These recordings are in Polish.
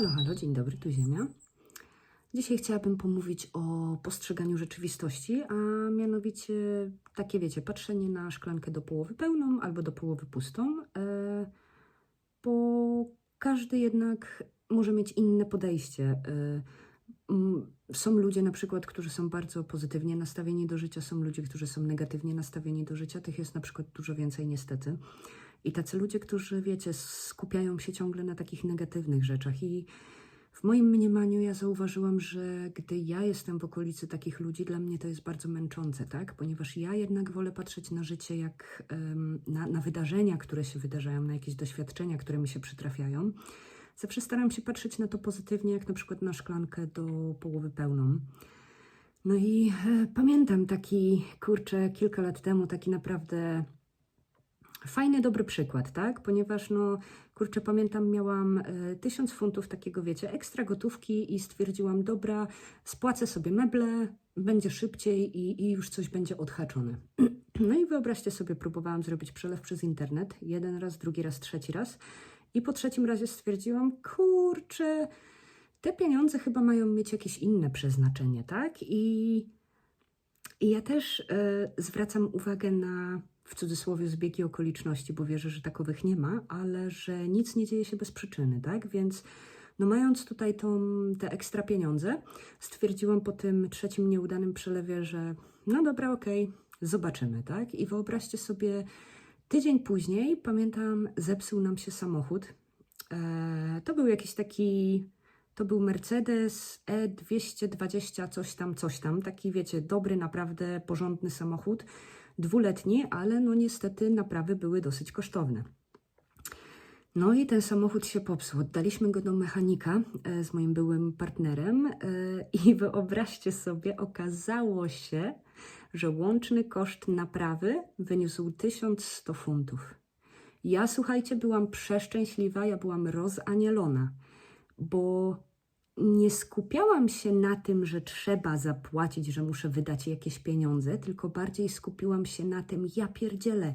Halo, halo, dzień dobry, tu Ziemia. Dzisiaj chciałabym pomówić o postrzeganiu rzeczywistości, a mianowicie takie, wiecie, patrzenie na szklankę do połowy pełną albo do połowy pustą, e, bo każdy jednak może mieć inne podejście. E, Są ludzie na przykład, którzy są bardzo pozytywnie nastawieni do życia, są ludzie, którzy są negatywnie nastawieni do życia, tych jest na przykład dużo więcej niestety. I tacy ludzie, którzy, wiecie, skupiają się ciągle na takich negatywnych rzeczach. I w moim mniemaniu ja zauważyłam, że gdy ja jestem w okolicy takich ludzi, dla mnie to jest bardzo męczące, tak? Ponieważ ja jednak wolę patrzeć na życie jak na, na wydarzenia, które się wydarzają, na jakieś doświadczenia, które mi się przytrafiają. Zawsze staram się patrzeć na to pozytywnie, jak na przykład na szklankę do połowy pełną. No i e, pamiętam taki, kurczę, kilka lat temu, taki naprawdę fajny, dobry przykład, tak? Ponieważ, no, kurczę, pamiętam, miałam e, tysiąc funtów takiego, wiecie, ekstra gotówki i stwierdziłam, dobra, spłacę sobie meble, będzie szybciej i, i już coś będzie odhaczone. No i wyobraźcie sobie, próbowałam zrobić przelew przez internet, jeden raz, drugi raz, trzeci raz i po trzecim razie stwierdziłam, kurczę, te pieniądze chyba mają mieć jakieś inne przeznaczenie, tak? I i ja też e, zwracam uwagę na, w cudzysłowie, zbiegi okoliczności, bo wierzę, że takowych nie ma, ale że nic nie dzieje się bez przyczyny, tak? Więc no mając tutaj tą, te ekstra pieniądze, stwierdziłam po tym trzecim nieudanym przelewie, że no dobra, okej, zobaczymy, tak? I wyobraźcie sobie, tydzień później, pamiętam, zepsuł nam się samochód. E, to był jakiś taki to był Mercedes E E220, coś tam, coś tam. Taki, wiecie, dobry, naprawdę porządny samochód. Dwuletni, ale no niestety naprawy były dosyć kosztowne. No i ten samochód się popsuł. Oddaliśmy go do mechanika e, z moim byłym partnerem e, i wyobraźcie sobie, okazało się, że łączny koszt naprawy wyniósł 1100 funtów. Ja, słuchajcie, byłam przeszczęśliwa, ja byłam rozanielona bo nie skupiałam się na tym, że trzeba zapłacić, że muszę wydać jakieś pieniądze, tylko bardziej skupiłam się na tym, ja pierdzielę,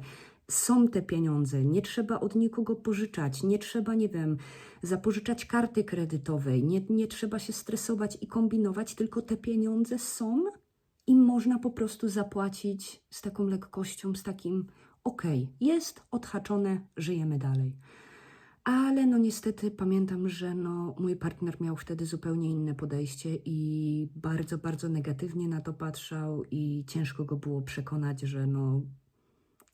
są te pieniądze, nie trzeba od nikogo pożyczać, nie trzeba, nie wiem, zapożyczać karty kredytowej, nie, nie trzeba się stresować i kombinować, tylko te pieniądze są i można po prostu zapłacić z taką lekkością, z takim okej, jest odhaczone, żyjemy dalej. Ale no niestety pamiętam, że no, mój partner miał wtedy zupełnie inne podejście i bardzo, bardzo negatywnie na to patrzał i ciężko go było przekonać, że no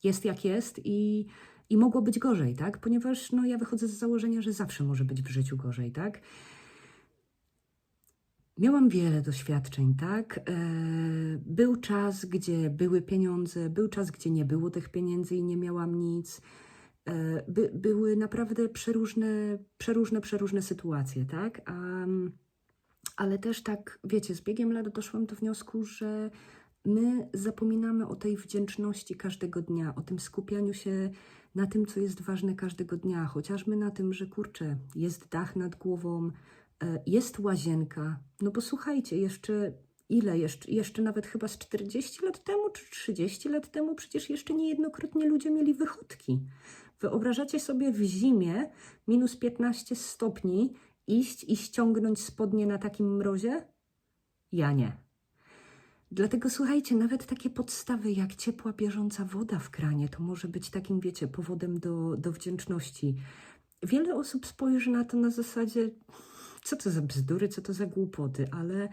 jest jak jest i, i mogło być gorzej, tak? Ponieważ no, ja wychodzę z założenia, że zawsze może być w życiu gorzej, tak? Miałam wiele doświadczeń, tak? E, Był czas, gdzie były pieniądze, był czas, gdzie nie było tych pieniędzy i nie miałam nic. E, By, były naprawdę przeróżne, przeróżne, przeróżne sytuacje, tak? Ale też tak, wiecie, z biegiem lat doszłam do wniosku, że my zapominamy o tej wdzięczności każdego dnia, o tym skupianiu się na tym, co jest ważne każdego dnia, chociażby na tym, że kurczę, jest dach nad głową, e, jest łazienka. No bo słuchajcie, jeszcze ile? Jeszcze, jeszcze nawet chyba z 40 lat temu czy 30 lat temu przecież jeszcze niejednokrotnie ludzie mieli wychodki. Wyobrażacie sobie w zimie minus 15 stopni iść i ściągnąć spodnie na takim mrozie? Ja nie. Dlatego słuchajcie, nawet takie podstawy jak ciepła, bieżąca woda w kranie, to może być takim, wiecie, powodem do, do wdzięczności. Wiele osób spojrzy na to na zasadzie, co to za bzdury, co to za głupoty, ale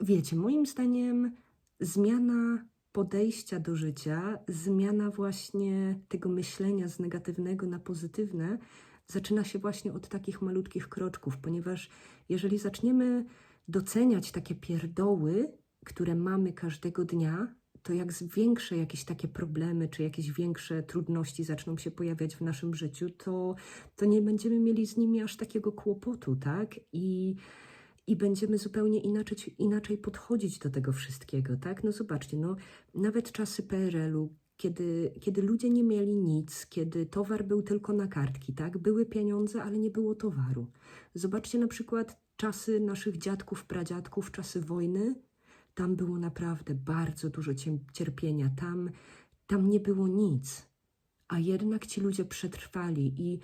wiecie, moim zdaniem zmiana podejścia do życia, zmiana właśnie tego myślenia z negatywnego na pozytywne, zaczyna się właśnie od takich malutkich kroczków, ponieważ jeżeli zaczniemy doceniać takie pierdoły, które mamy każdego dnia, to jak większe jakieś takie problemy, czy jakieś większe trudności zaczną się pojawiać w naszym życiu, to, to nie będziemy mieli z nimi aż takiego kłopotu, tak? I, i będziemy zupełnie inaczej, inaczej podchodzić do tego wszystkiego, tak? No zobaczcie, no nawet czasy PRL-u, kiedy, kiedy ludzie nie mieli nic, kiedy towar był tylko na kartki, tak? Były pieniądze, ale nie było towaru. Zobaczcie na przykład czasy naszych dziadków, pradziadków, czasy wojny. Tam było naprawdę bardzo dużo cierpienia, tam, tam nie było nic. A jednak ci ludzie przetrwali i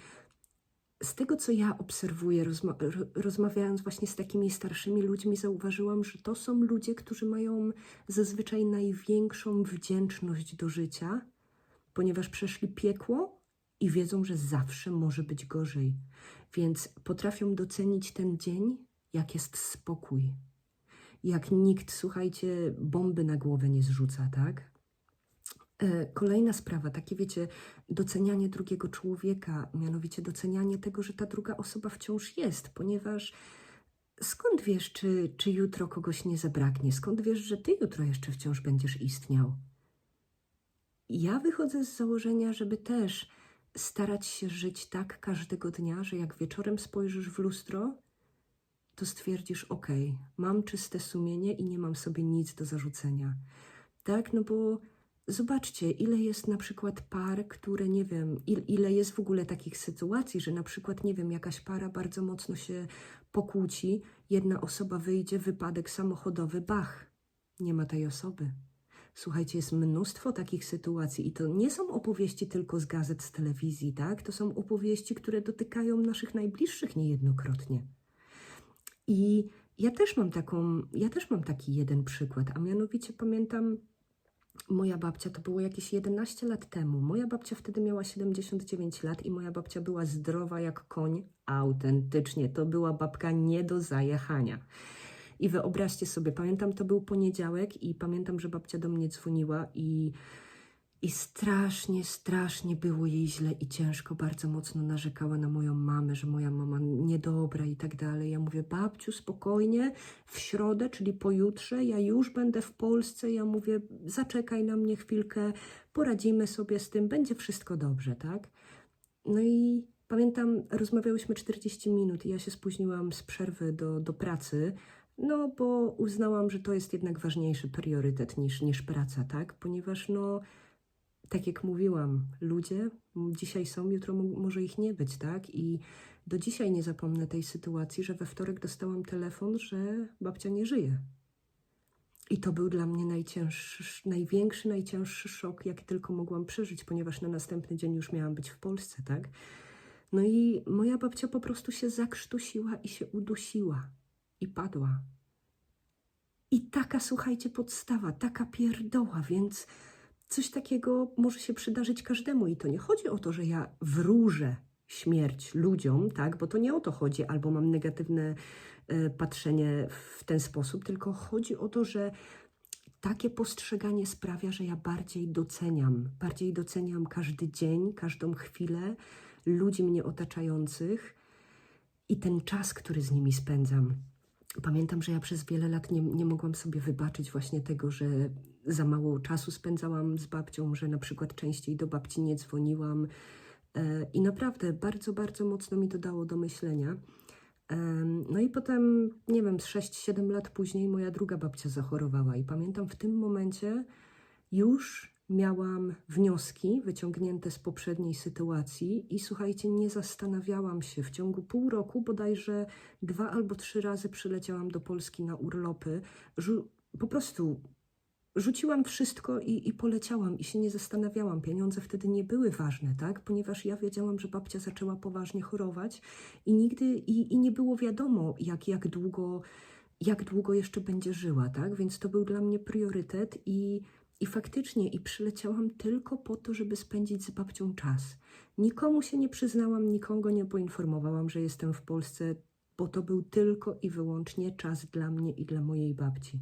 z tego, co ja obserwuję, rozma ro- rozmawiając właśnie z takimi starszymi ludźmi, zauważyłam, że to są ludzie, którzy mają zazwyczaj największą wdzięczność do życia, ponieważ przeszli piekło i wiedzą, że zawsze może być gorzej. Więc potrafią docenić ten dzień, jak jest spokój. Jak nikt, słuchajcie, bomby na głowę nie zrzuca, tak? E, Kolejna sprawa, takie wiecie, docenianie drugiego człowieka, mianowicie docenianie tego, że ta druga osoba wciąż jest, ponieważ skąd wiesz, czy, czy jutro kogoś nie zabraknie? Skąd wiesz, że ty jutro jeszcze wciąż będziesz istniał? Ja wychodzę z założenia, żeby też starać się żyć tak każdego dnia, że jak wieczorem spojrzysz w lustro, to stwierdzisz: OK, mam czyste sumienie i nie mam sobie nic do zarzucenia. Tak, no bo zobaczcie, ile jest na przykład par, które nie wiem, il, ile jest w ogóle takich sytuacji, że na przykład, nie wiem, jakaś para bardzo mocno się pokłóci, jedna osoba wyjdzie, wypadek samochodowy, bach, nie ma tej osoby. Słuchajcie, jest mnóstwo takich sytuacji i to nie są opowieści tylko z gazet, z telewizji, tak? To są opowieści, które dotykają naszych najbliższych niejednokrotnie. I ja też mam taką, ja też mam taki jeden przykład, a mianowicie pamiętam, moja babcia, to było jakieś 11 lat temu. Moja babcia wtedy miała 79 lat i moja babcia była zdrowa jak koń. Autentycznie, to była babka nie do zajechania. I wyobraźcie sobie, pamiętam, to był poniedziałek i pamiętam, że babcia do mnie dzwoniła i, i strasznie, strasznie było jej źle i ciężko, bardzo mocno narzekała na moją mamę, że moja mama niedobra i tak dalej. Ja mówię, babciu, spokojnie, w środę, czyli pojutrze, ja już będę w Polsce. Ja mówię, zaczekaj na mnie chwilkę, poradzimy sobie z tym, będzie wszystko dobrze, tak? No i pamiętam, rozmawiałyśmy 40 minut i ja się spóźniłam z przerwy do, do pracy, no bo uznałam, że to jest jednak ważniejszy priorytet niż, niż praca, tak? Ponieważ no, tak jak mówiłam, ludzie dzisiaj są, jutro mo- może ich nie być, tak? I do dzisiaj nie zapomnę tej sytuacji, że we wtorek dostałam telefon, że babcia nie żyje. I to był dla mnie najcięższy, największy, najcięższy szok, jaki tylko mogłam przeżyć, ponieważ na następny dzień już miałam być w Polsce, tak? No i moja babcia po prostu się zakrztusiła i się udusiła i padła. I taka, słuchajcie, podstawa, taka pierdoła, więc coś takiego może się przydarzyć każdemu. I to nie chodzi o to, że ja wróżę śmierć ludziom, tak? Bo to nie o to chodzi, albo mam negatywne e, patrzenie w ten sposób, tylko chodzi o to, że takie postrzeganie sprawia, że ja bardziej doceniam, bardziej doceniam każdy dzień, każdą chwilę ludzi mnie otaczających i ten czas, który z nimi spędzam. Pamiętam, że ja przez wiele lat nie, nie mogłam sobie wybaczyć właśnie tego, że za mało czasu spędzałam z babcią, że na przykład częściej do babci nie dzwoniłam. E, I naprawdę bardzo, bardzo mocno mi to dało do myślenia. Em, No i potem, nie wiem, z 6-7 lat później moja druga babcia zachorowała i pamiętam w tym momencie już miałam wnioski wyciągnięte z poprzedniej sytuacji i słuchajcie, nie zastanawiałam się. W ciągu pół roku bodajże dwa albo trzy razy przyleciałam do Polski na urlopy. Po prostu rzuciłam wszystko i, i poleciałam i się nie zastanawiałam. Pieniądze wtedy nie były ważne, tak? Ponieważ ja wiedziałam, że babcia zaczęła poważnie chorować i nigdy, i, i nie było wiadomo, jak, jak długo jak długo jeszcze będzie żyła, tak? Więc to był dla mnie priorytet i, i faktycznie i przyleciałam tylko po to, żeby spędzić z babcią czas. Nikomu się nie przyznałam, nikogo nie poinformowałam, że jestem w Polsce, bo to był tylko i wyłącznie czas dla mnie i dla mojej babci.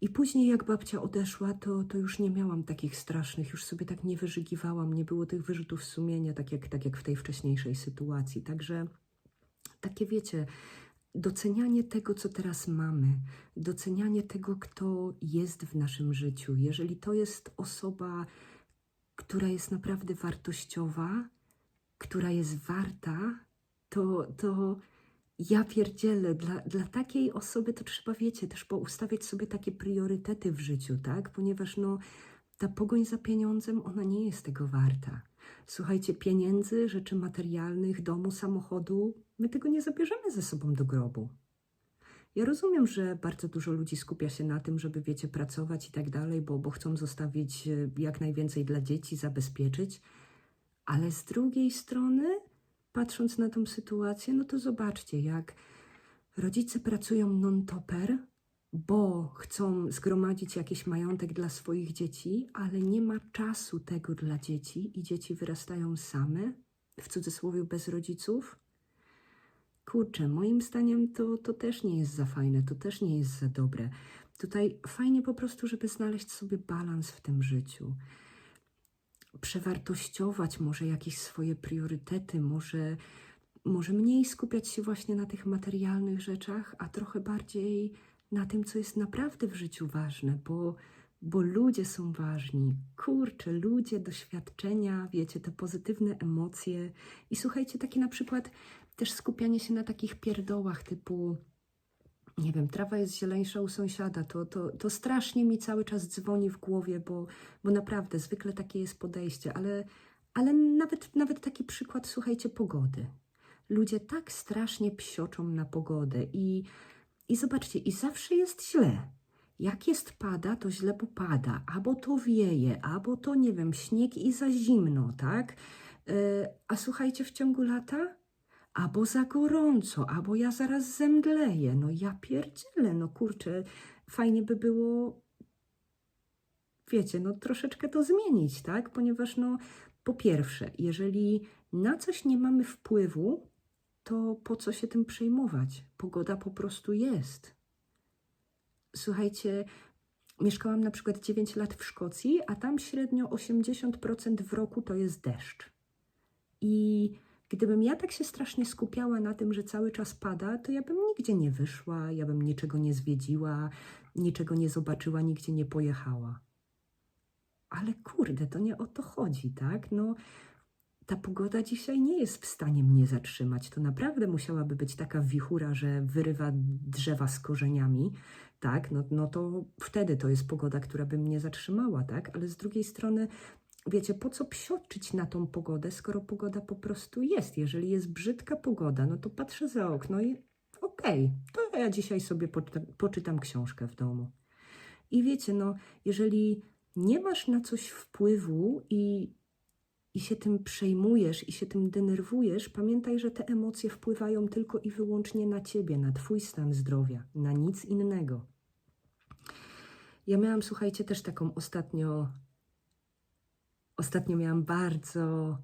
I później, jak babcia odeszła, to, to już nie miałam takich strasznych, już sobie tak nie wyżygiwałam, nie było tych wyrzutów sumienia, tak jak, tak jak w tej wcześniejszej sytuacji. Także takie wiecie, docenianie tego, co teraz mamy, docenianie tego, kto jest w naszym życiu. Jeżeli to jest osoba, która jest naprawdę wartościowa, która jest warta, to, to ja pierdzielę, dla, dla takiej osoby to trzeba, wiecie, też poustawiać sobie takie priorytety w życiu, tak? Ponieważ no, ta pogoń za pieniądzem, ona nie jest tego warta. Słuchajcie, pieniędzy, rzeczy materialnych, domu, samochodu, my tego nie zabierzemy ze sobą do grobu. Ja rozumiem, że bardzo dużo ludzi skupia się na tym, żeby, wiecie, pracować i tak dalej, bo, bo chcą zostawić e, jak najwięcej dla dzieci, zabezpieczyć, ale z drugiej strony patrząc na tą sytuację, no to zobaczcie, jak rodzice pracują non-topper, bo chcą zgromadzić jakiś majątek dla swoich dzieci, ale nie ma czasu tego dla dzieci i dzieci wyrastają same, w cudzysłowie bez rodziców. Kurczę, moim zdaniem to, to też nie jest za fajne, to też nie jest za dobre. Tutaj fajnie po prostu, żeby znaleźć sobie balans w tym życiu. Przewartościować może jakieś swoje priorytety, może, może mniej skupiać się właśnie na tych materialnych rzeczach, a trochę bardziej na tym, co jest naprawdę w życiu ważne, bo, bo ludzie są ważni. Kurczę, ludzie, doświadczenia, wiecie, te pozytywne emocje. I słuchajcie, takie na przykład też skupianie się na takich pierdołach typu nie wiem, trawa jest zieleńsza u sąsiada, to, to, to strasznie mi cały czas dzwoni w głowie, bo, bo naprawdę zwykle takie jest podejście, ale, ale nawet, nawet taki przykład, słuchajcie, pogody. Ludzie tak strasznie psioczą na pogodę i, i zobaczcie, i zawsze jest źle. Jak jest pada, to źle popada, albo to wieje, albo to, nie wiem, śnieg i za zimno, tak? Yy, a słuchajcie, w ciągu lata albo za gorąco, albo ja zaraz zemdleję. No ja pierdzielę, no kurczę, fajnie by było, wiecie, no troszeczkę to zmienić, tak? Ponieważ no, po pierwsze, jeżeli na coś nie mamy wpływu, to po co się tym przejmować? Pogoda po prostu jest. Słuchajcie, mieszkałam na przykład 9 lat w Szkocji, a tam średnio 80% w roku to jest deszcz. I Gdybym ja tak się strasznie skupiała na tym, że cały czas pada, to ja bym nigdzie nie wyszła, ja bym niczego nie zwiedziła, niczego nie zobaczyła, nigdzie nie pojechała. Ale kurde, to nie o to chodzi, tak? No, ta pogoda dzisiaj nie jest w stanie mnie zatrzymać. To naprawdę musiałaby być taka wichura, że wyrywa drzewa z korzeniami, tak? No, no to wtedy to jest pogoda, która by mnie zatrzymała, tak? Ale z drugiej strony wiecie, po co psioczyć na tą pogodę, skoro pogoda po prostu jest. Jeżeli jest brzydka pogoda, no to patrzę za okno i okej, okay, to ja dzisiaj sobie poczytam książkę w domu. I wiecie, no, jeżeli nie masz na coś wpływu i, i się tym przejmujesz i się tym denerwujesz, pamiętaj, że te emocje wpływają tylko i wyłącznie na ciebie, na twój stan zdrowia, na nic innego. Ja miałam, słuchajcie, też taką ostatnio Ostatnio miałam bardzo,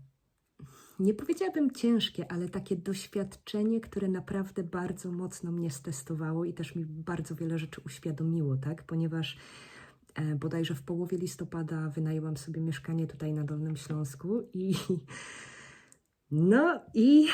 nie powiedziałabym ciężkie, ale takie doświadczenie, które naprawdę bardzo mocno mnie stestowało i też mi bardzo wiele rzeczy uświadomiło, tak? Ponieważ e, bodajże w połowie listopada wynajęłam sobie mieszkanie tutaj na Dolnym Śląsku i no i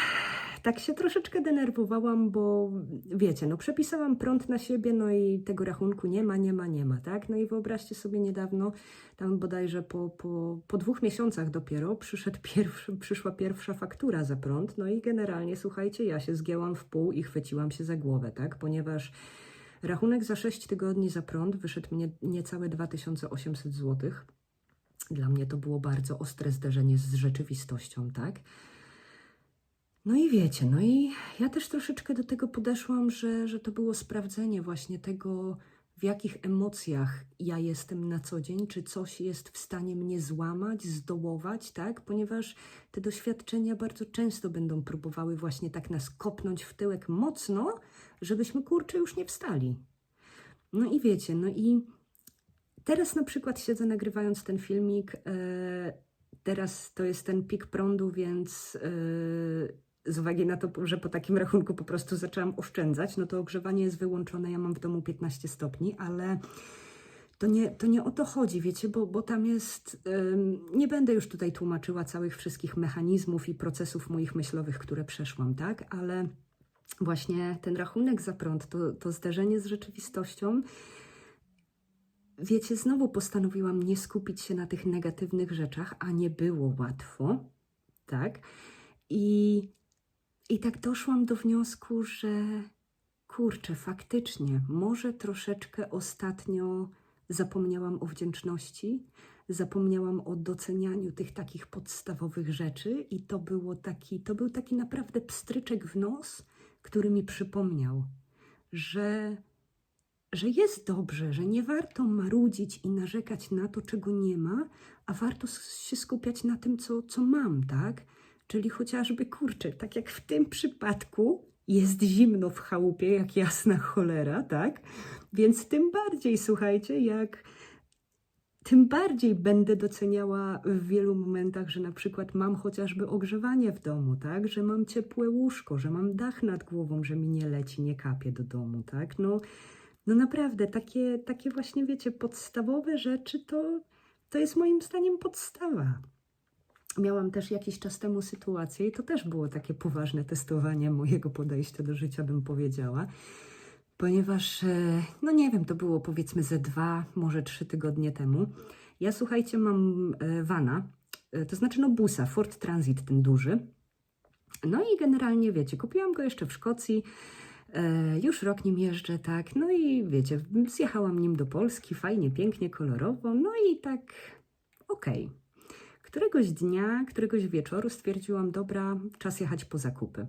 tak się troszeczkę denerwowałam, bo wiecie, no przepisałam prąd na siebie, no i tego rachunku nie ma, nie ma, nie ma, tak? No i wyobraźcie sobie niedawno, tam bodajże po, po, po dwóch miesiącach dopiero przyszedł pierwszy, przyszła pierwsza faktura za prąd, no i generalnie, słuchajcie, ja się zgięłam w pół i chwyciłam się za głowę, tak? Ponieważ rachunek za 6 tygodni za prąd wyszedł mnie niecałe 2800 zł. Dla mnie to było bardzo ostre zderzenie z rzeczywistością, tak? No i wiecie, no i ja też troszeczkę do tego podeszłam, że, że to było sprawdzenie właśnie tego, w jakich emocjach ja jestem na co dzień, czy coś jest w stanie mnie złamać, zdołować, tak? Ponieważ te doświadczenia bardzo często będą próbowały właśnie tak nas kopnąć w tyłek mocno, żebyśmy kurczę już nie wstali. No i wiecie, no i teraz na przykład siedzę nagrywając ten filmik. E, teraz to jest ten pik prądu, więc. E, z uwagi na to, że po takim rachunku po prostu zaczęłam oszczędzać, no to ogrzewanie jest wyłączone, ja mam w domu 15 stopni, ale to nie, to nie o to chodzi, wiecie, bo, bo tam jest. nie będę już tutaj tłumaczyła całych wszystkich mechanizmów i procesów moich myślowych, które przeszłam, tak, ale właśnie ten rachunek za prąd, to, to zderzenie z rzeczywistością. Wiecie, znowu postanowiłam nie skupić się na tych negatywnych rzeczach, a nie było łatwo, tak? I i tak doszłam do wniosku, że kurczę, faktycznie, może troszeczkę ostatnio zapomniałam o wdzięczności, zapomniałam o docenianiu tych takich podstawowych rzeczy i to było taki, to był taki naprawdę pstryczek w nos, który mi przypomniał, że, że jest dobrze, że nie warto marudzić i narzekać na to, czego nie ma, a warto się skupiać na tym, co, co mam, tak? Czyli chociażby kurczę, tak jak w tym przypadku jest zimno w chałupie, jak jasna cholera, tak? Więc tym bardziej, słuchajcie, jak tym bardziej będę doceniała w wielu momentach, że na przykład mam chociażby ogrzewanie w domu, tak? Że mam ciepłe łóżko, że mam dach nad głową, że mi nie leci, nie kapie do domu, tak? No, no naprawdę, takie, takie właśnie, wiecie, podstawowe rzeczy to, to jest moim zdaniem podstawa. Miałam też jakiś czas temu sytuację i to też było takie poważne testowanie mojego podejścia do życia, bym powiedziała. Ponieważ, e, no nie wiem, to było powiedzmy ze dwa, może trzy tygodnie temu. Ja słuchajcie, mam e, vana, e, to znaczy no busa, Ford Transit, ten duży. No i generalnie wiecie, kupiłam go jeszcze w Szkocji. Już rok nim jeżdżę, tak. No i wiecie, zjechałam nim do Polski, fajnie, pięknie, kolorowo. No i tak, okej. Któregoś dnia, któregoś wieczoru stwierdziłam, dobra, czas jechać po zakupy.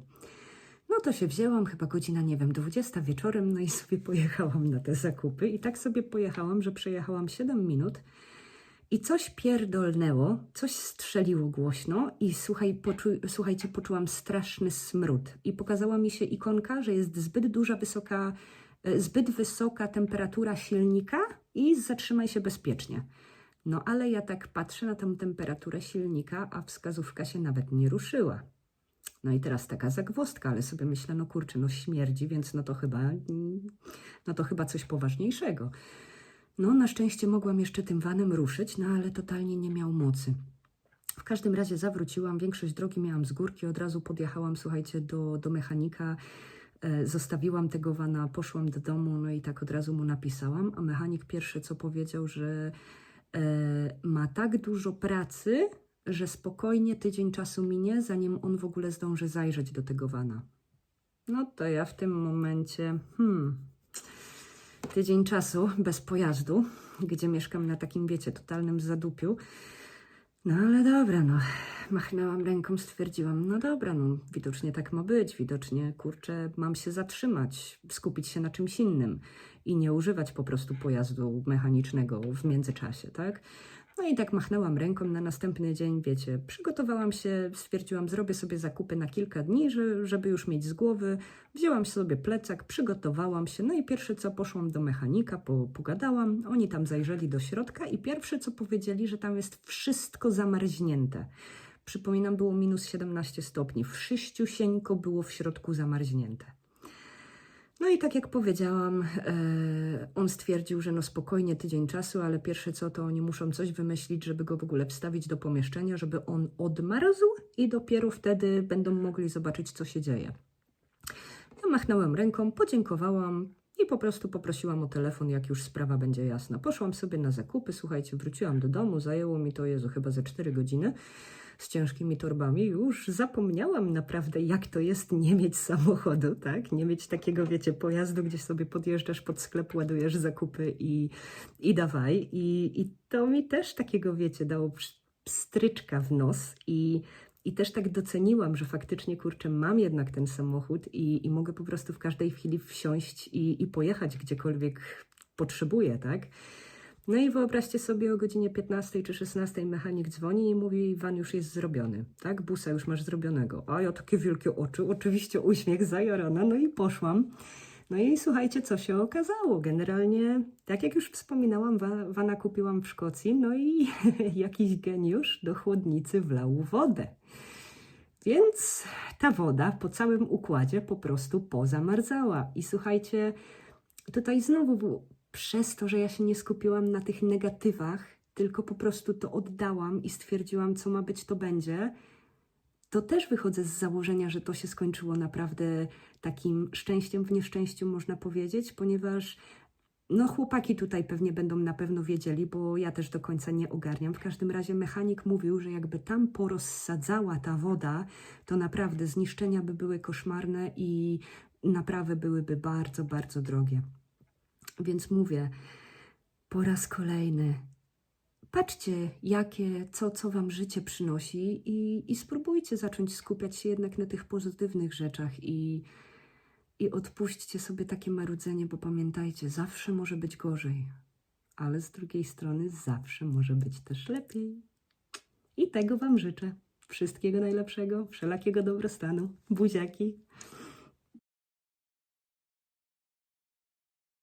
No to się wzięłam, chyba godzina, nie wiem, 20 wieczorem, no i sobie pojechałam na te zakupy. I tak sobie pojechałam, że przejechałam 7 minut i coś pierdolnęło, coś strzeliło głośno i słuchaj, poczu, słuchajcie, poczułam straszny smród. I pokazała mi się ikonka, że jest zbyt duża, wysoka, e, zbyt wysoka temperatura silnika i zatrzymaj się bezpiecznie. No ale ja tak patrzę na tę temperaturę silnika, a wskazówka się nawet nie ruszyła. No i teraz taka zagwozdka, ale sobie myślę, no kurczę, no śmierdzi, więc no to chyba, no to chyba coś poważniejszego. No na szczęście mogłam jeszcze tym vanem ruszyć, no ale totalnie nie miał mocy. W każdym razie zawróciłam, większość drogi miałam z górki, od razu podjechałam, słuchajcie, do, do mechanika, e, zostawiłam tego vana, poszłam do domu, no i tak od razu mu napisałam, a mechanik pierwszy co powiedział, że ma tak dużo pracy, że spokojnie tydzień czasu minie, zanim on w ogóle zdąży zajrzeć do tego vana. No to ja w tym momencie, hmm, tydzień czasu bez pojazdu, gdzie mieszkam na takim, wiecie, totalnym zadupiu. No ale dobra, no. Machnęłam ręką, stwierdziłam, no dobra, no widocznie tak ma być, widocznie, kurczę, mam się zatrzymać, skupić się na czymś innym i nie używać po prostu pojazdu mechanicznego w międzyczasie, tak? No i tak machnęłam ręką na następny dzień, wiecie, przygotowałam się, stwierdziłam, zrobię sobie zakupy na kilka dni, że, żeby już mieć z głowy. Wzięłam sobie plecak, przygotowałam się, no i pierwsze co poszłam do mechanika, po, pogadałam, oni tam zajrzeli do środka i pierwsze co powiedzieli, że tam jest wszystko zamarznięte. Przypominam, było minus 17 stopni, wszyściusieńko było w środku zamarznięte. No i tak jak powiedziałam, e, on stwierdził, że no spokojnie tydzień czasu, ale pierwsze co to oni muszą coś wymyślić, żeby go w ogóle wstawić do pomieszczenia, żeby on odmarzł i dopiero wtedy będą mogli zobaczyć, co się dzieje. Ja machnąłem ręką, podziękowałam i po prostu poprosiłam o telefon, jak już sprawa będzie jasna. Poszłam sobie na zakupy, słuchajcie, wróciłam do domu, zajęło mi to, Jezu, chyba ze 4 godziny z ciężkimi torbami, już zapomniałam naprawdę, jak to jest nie mieć samochodu, tak? Nie mieć takiego, wiecie, pojazdu, gdzie sobie podjeżdżasz pod sklep, ładujesz zakupy i, i dawaj. I, I to mi też takiego, wiecie, dało stryczka w nos i i też tak doceniłam, że faktycznie, kurczę, mam jednak ten samochód i, i mogę po prostu w każdej chwili wsiąść i, i pojechać gdziekolwiek potrzebuję, tak? No i wyobraźcie sobie o godzinie 15 czy 16 mechanik dzwoni i mówi, van już jest zrobiony, tak? Busa już masz zrobionego. A ja takie wielkie oczy, oczywiście uśmiech zajarana, no i poszłam. No i słuchajcie, co się okazało. Generalnie, tak jak już wspominałam, wa wana kupiłam w Szkocji, no i jakiś geniusz do chłodnicy wlał wodę. Więc ta woda po całym układzie po prostu pozamarzała. I słuchajcie, tutaj znowu przez to, że ja się nie skupiłam na tych negatywach, tylko po prostu to oddałam i stwierdziłam, co ma być, to będzie, to też wychodzę z założenia, że to się skończyło naprawdę takim szczęściem w nieszczęściu, można powiedzieć, ponieważ no, chłopaki tutaj pewnie będą na pewno wiedzieli, bo ja też do końca nie ogarniam. W każdym razie mechanik mówił, że jakby tam porozsadzała ta woda, to naprawdę zniszczenia by były koszmarne i naprawy byłyby bardzo, bardzo drogie. Więc mówię po raz kolejny, patrzcie, jakie, co, co wam życie przynosi i, i spróbujcie zacząć skupiać się jednak na tych pozytywnych rzeczach i, i odpuśćcie sobie takie marudzenie, bo pamiętajcie, zawsze może być gorzej, ale z drugiej strony zawsze może być też lepiej. I tego wam życzę. Wszystkiego najlepszego, wszelakiego dobrostanu. Buziaki.